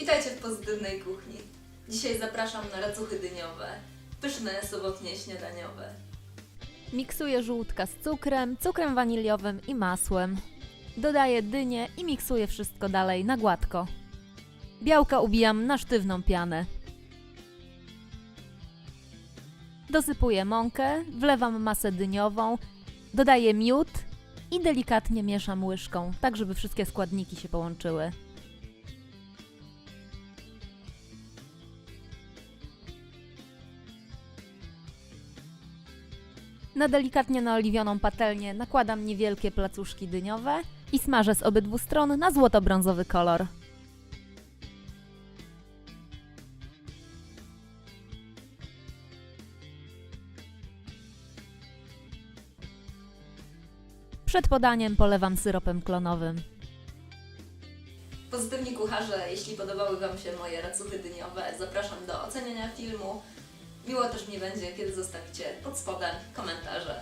Witajcie w pozytywnej kuchni. Dzisiaj zapraszam na racuchy dyniowe. Pyszne, sobotnie śniadaniowe. Miksuję żółtka z cukrem, cukrem waniliowym i masłem. Dodaję dynię i miksuję wszystko dalej na gładko. Białka ubijam na sztywną pianę. Dosypuję mąkę, wlewam masę dyniową, dodaję miód i delikatnie mieszam łyżką, tak żeby wszystkie składniki się połączyły. Na delikatnie naoliwioną patelnię nakładam niewielkie placuszki dyniowe i smażę z obydwu stron na złoto-brązowy kolor. Przed podaniem polewam syropem klonowym. Pozytywni kucharze, jeśli podobały Wam się moje racuchy dyniowe, zapraszam do oceniania filmu. Miło też mi będzie, kiedy zostawicie pod spodem komentarze.